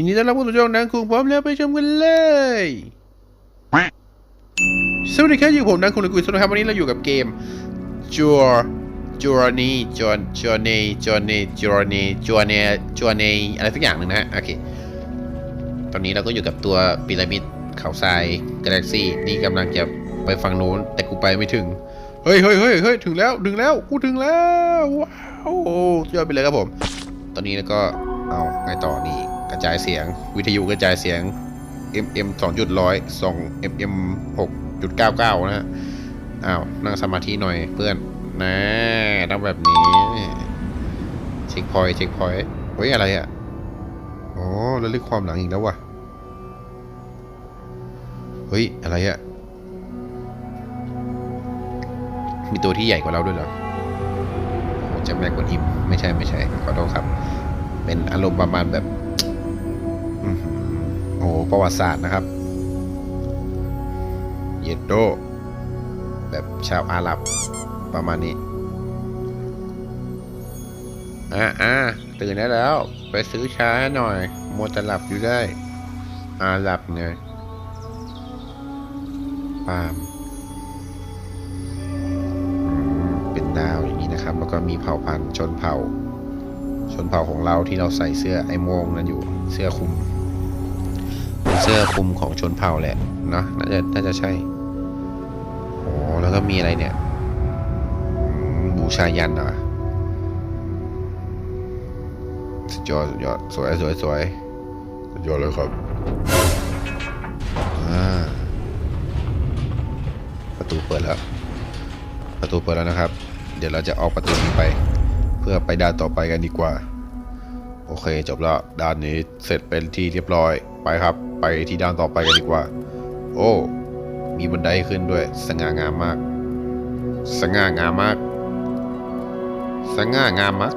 ยินดีต้อนรับเข้าสู่ช่องนังคุงพร้อมแล้วไปชมกันเลย สวัสดีครับอยู่ผมนังคุงนังคุยสวัสดีครับวันนี้เราอยู่กับเกมจัวจัวนีจวนจัวเนจัวเนจัวเนจัวเนจัวเนอะไรสักอย่างหนึ่งนะฮะโอเค ตอนนี้เราก็อยู่กับตัวพีระมิด เขาทรายกาแล็กซี่นี่กำลังจะไปฝั่งโน้น แต่กูไปไม่ถึง เฮ้ยเฮ้ยเฮ้ยเฮ้ยถึงแล้วถึงแล้วกูถึงแล้วว้าวสุดยอดไปเลยครับผม ตอนนี้แล้วก็เอาไงต่อนี่กระจายเสียง วิทยุกระจายเสียง MM 2.100ส่ง MM 6.99 นะฮะอ้าวนั่งสมาธิหน่อยเพื่อนนะต้องแบบนี้เช็คพอยต์เช็คพอยต์เฮ้ยอะไรอะอ๋อระลึกความหลังอีกแล้วว่ะ เฮ้ย อะไรอะมีตัวที่ใหญ่กว่าเราด้วยเหรอโอ้จะแม่กว่าอิมไม่ใช่ไม่ใช่ขอโทษครับ เป็นอารมณ์ประมาณแบบโอ้โหประวัติศาสตร์นะครับ เยโดแบบชาวอาหรับประมาณนี้ อ่าอ่าตื่นได้แล้ว ไปซื้อชาให้หน่อยมัวแต่หลับอยู่ได้ อาหลับไง ปาล์มเป็นดาวอย่างนี้นะครับ แล้วก็มีเผ่าพันธุ์ชนเผ่า ชนเผ่าของเราที่เราใส่เสื้อไอ้โมงนั่นอยู่เสื้อคลุมเสื้อคลุมของชนเผ่าแหละเนาะน่าจะน่าจะใช่โอ้แล้วก็มีอะไรเนี่ยบูชายันเหรอสุดยอดสุดยอดสวยสวยสวยสุดยอดเลยครับ ตูเปิดแล้ว ประตูเปิดแล้วนะครับ เดี๋ยวเราจะออกประตูนี้ไป เพื่อไปด้านต่อไปกันดีกว่า โอเคจบแล้วด้านนี้เสร็จเป็นที่เรียบร้อยไปครับ ไปที่ด้านต่อไปกันดีกว่า โอ้ มีบันไดขึ้นด้วย สง่างามมาก สง่างามมาก สง่างามมาก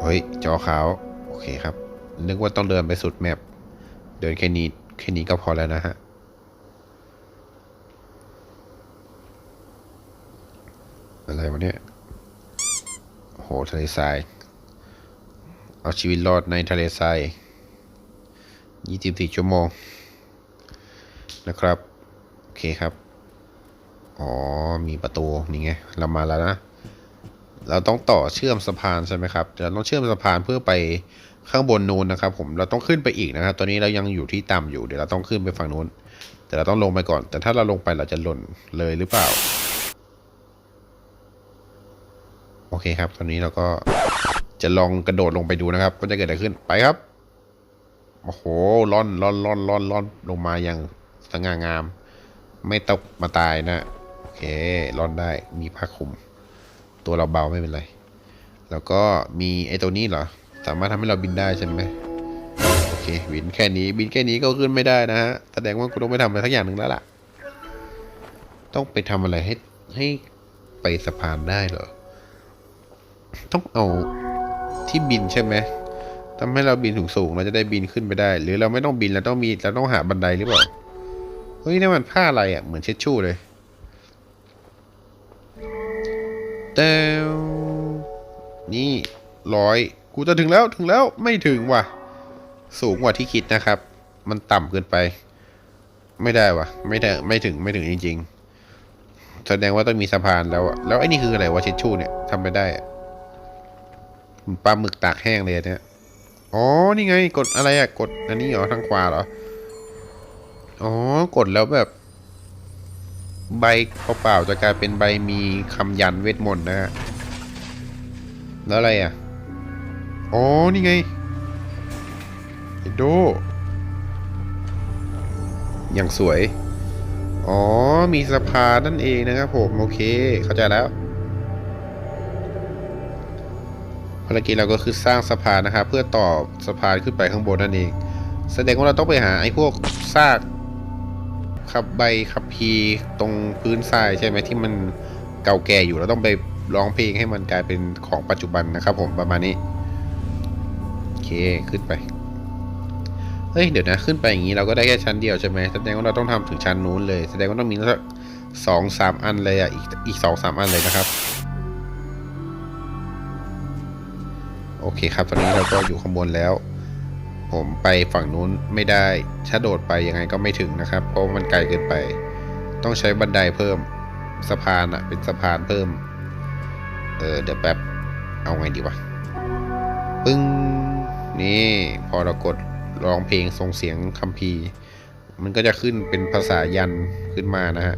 เฮ้ยจอขาว โอเคครับ นึกว่าต้องเดินไปสุดแมปเดินแค่นี้ แค่นี้ก็พอแล้วนะฮะ อะไรวะเนี่ยโหทะเลทราย เอาชีวิตรอดในทะเลทราย 24 ชั่วโมง นะครับ โอเคครับ อ๋อ มีประตู นี่ไง เรามาแล้วนะ เราต้องต่อเชื่อมสะพานใช่ไหมครับ เราต้องเชื่อมสะพานเพื่อไป ข้างบนนู้นนะครับ ผมเราต้องขึ้นไปอีกนะครับ ตอนนี้เรายังอยู่ที่ต่ำอยู่เดี๋ยวเราต้องขึ้นไปฝั่งนู้น แต่เราต้องลงไปก่อน แต่ถ้าเราลงไปเราจะหล่นเลยหรือเปล่า โอเคครับ ตอนนี้เราก็จะลองกระโดดลงไปดูนะครับว่าจะเกิดอะไรขึ้นไปครับโอ้โหล่อนล่อนล่อนล่อนล่อนลงมาอย่างสง่างาม ไม่ตกมาตายนะโอเคล่อนได้มีผ้าคลุม ตัวเราเบาไม่เป็นไร แล้วก็มีไอ้ตัวนี้เหรอ สามารถทำให้เราบินได้ใช่ไหมโอเคบินแค่นี้ บินแค่นี้ก็ขึ้นไม่ได้นะฮะแสดงว่ากูต้องไปทำอะไรสักอย่างหนึ่งแล้วล่ะ ต้องไปทำอะไรให้ให้ไปสะพานได้เหรอ ต้องเอาที่บินใช่ไหมทำให้เราบินสูงสูงเราจะได้บินขึ้นไปได้ หรือเราไม่ต้องบินเราต้องมีเราต้องหาบันไดหรือเปล่าเฮ้ยนี่มันผ้าอะไรอะเหมือนเช็ดชู่เลยแต่นี่ร้อย กูจะถึงแล้วถึงแล้วไม่ถึงว่ะ สูงกว่าที่คิดนะครับ มันต่ำเกินไป ไม่ได้ว่ะ ไม่ได้ไม่ถึงไม่ถึงจริง ๆ แสดงว่าต้องมีสะพานแล้วอะแล้วไอ้นี่คืออะไรวะเช็ดชูเนี่ยทำไม่ได้ปลาหมึกตากแห้งเลยเนี่ยอ๋อ นี่ไง กดอะไรอะกด อันนี้เหรอทางขวาเหรอ อ๋อ กดแล้วแบบ ใบเปล่าๆจะกลายเป็นใบมีคำยันเวทมนต์นะฮะ แล้วอะไรอะ อ๋อ นี่ไงเฮโดอย่างสวย อ๋อ มีสะพานนั่นเองนะครับผม โอเค เข้าใจแล้วภารกิจเราก็คือสร้างสะพานนะครับ เพื่อต่อสะพานขึ้นไปข้างบนนั่นเอง แสดงว่าเราต้องไปหาไอ้พวกซากขับใบขับพีตรงพื้นทรายใช่ไหมที่มันเก่าแก่อยู่เราต้องไปร้องเพลงให้มันกลายเป็นของปัจจุบันนะครับผมประมาณนี้ เค ขึ้นไป เฮ้ย เดี๋ยวนะ ขึ้นไปอย่างนี้เราก็ได้แค่ชั้นเดียวใช่ไหมแสดงว่าเราต้องทำถึงชั้นนู้นเลย แสดงว่าต้องมีสักสองสามอันเลยอะ อีกอีกสองสามอันเลยนะครับ โอเคครับ ตอนนี้เราก็อยู่ข้างบนแล้ว ผมไปฝั่งนู้นไม่ได้ถ้าโดดไปยังไงก็ไม่ถึงนะครับ เพราะมันไกลเกินไป ต้องใช้บันไดเพิ่ม สะพานอะเป็นสะพานเพิ่ม เออ เดี๋ยวแป๊บ เอาไงดีวะ ปึ้ง นี่พอเรากดร้องเพลงส่งเสียงคัมภีร์ มันก็จะขึ้นเป็นภาษายันขึ้นมานะฮะ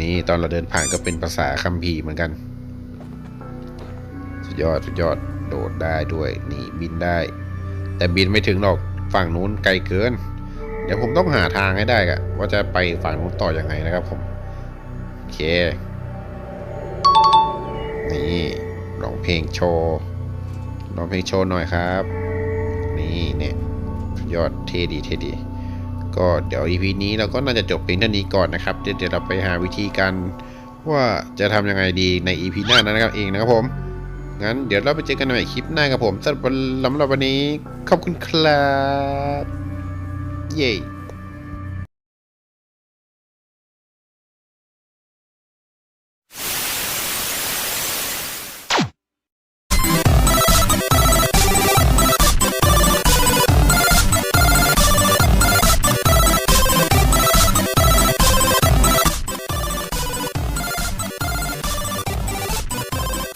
นี่ตอนเราเดินผ่านก็เป็นภาษาคัมภีร์เหมือนกัน สุดยอดสุดยอดโดดได้ด้วย นี่บินได้ แต่บินไม่ถึงหรอกฝั่งนู้นไกลเกิน เดี๋ยวผมต้องหาทางให้ได้อะว่าจะไปฝั่งนู้นต่ออยังไงนะครับผมโอเค นี่ร้องเพลงโชว์ ร้องเพลงโชว์หน่อยครับ นี่เนี่ยยอดเท่ดีเท่ดี ก็เดี๋ยว EP นี้เราก็น่าจะจบเพียงเท่านี้ก่อนนะครับ เดี๋ยวเราไปหาวิธีการว่าจะทำยังไงดีใน EP หน้านะครับเองนะครับผม งั้นเดี๋ยวเราไปเจอกันในคลิปหน้าครับผมสำหรับวันสำหรับวันนี้ขอบคุณครับ เย้